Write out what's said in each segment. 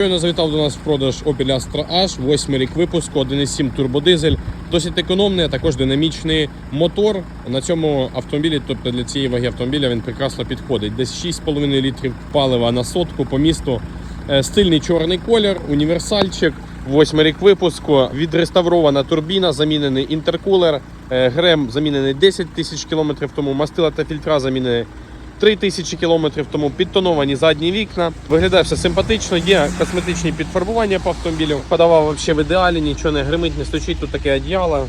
Щойно завітав до нас в продаж Opel Astra H, 8 рік випуску, 1,7 турбодизель, досить економний, а також динамічний мотор. На цьому автомобілі, тобто для цієї ваги автомобіля, він прекрасно підходить. Десь 6,5 літрів палива на сотку по місту. Е, Стильний чорний колір, універсальчик, 8 рік випуску, відреставрована турбіна, замінений інтеркулер, е, грем замінений 10 тисяч кілометрів тому, мастила та фільтра замінені 3 тисячі кілометрів тому підтоновані задні вікна. Виглядає все симпатично. Є косметичні підфарбування по автомобілю. Подавав взагалі в ідеалі, нічого не гримить, не стучить. Тут таке одіяло.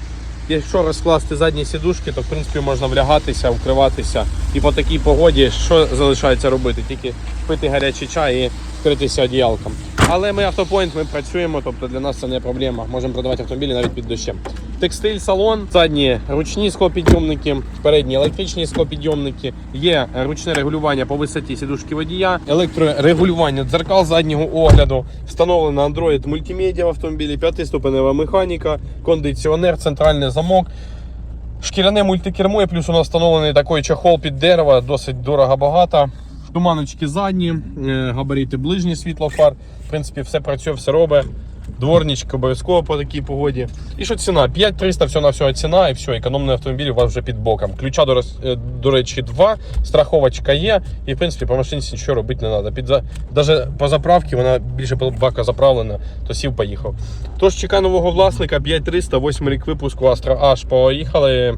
Якщо розкласти задні сідушки, то в принципі можна влягатися, вкриватися. І по такій погоді що залишається робити? Тільки пити гарячий чай і вкритися одіялком. Але ми автопоінт, ми працюємо, тобто для нас це не проблема. Можемо продавати автомобілі навіть під дощем. Текстиль, салон, задні ручні склопідйомники, передні електричні склопідйомники, є ручне регулювання по висоті сідушки водія, електрорегулювання дзеркал заднього огляду, встановлено Android мультимедіа в автомобілі, п'ятиступенева механіка, кондиціонер, центральний замок. Шкіряне мультикермо, плюс у нас встановлений такий чохол під дерево, досить дорого багато. Туманочки задні, е, габарити ближні світло фар. В принципі, все працює, все робить. Дворнички обов'язково по такій погоді. І що ціна? 5300 всього на всього ціна, і все, економний автомобіль у вас вже під боком. Ключа, до, е, до речі, два, страховочка є, і в принципі по машинці нічого робити не треба. Під. Даже по заправці вона більше бака заправлена, то сів поїхав. Тож чекаю нового власника 5300, 8 рік випуску Astra H. Поїхали.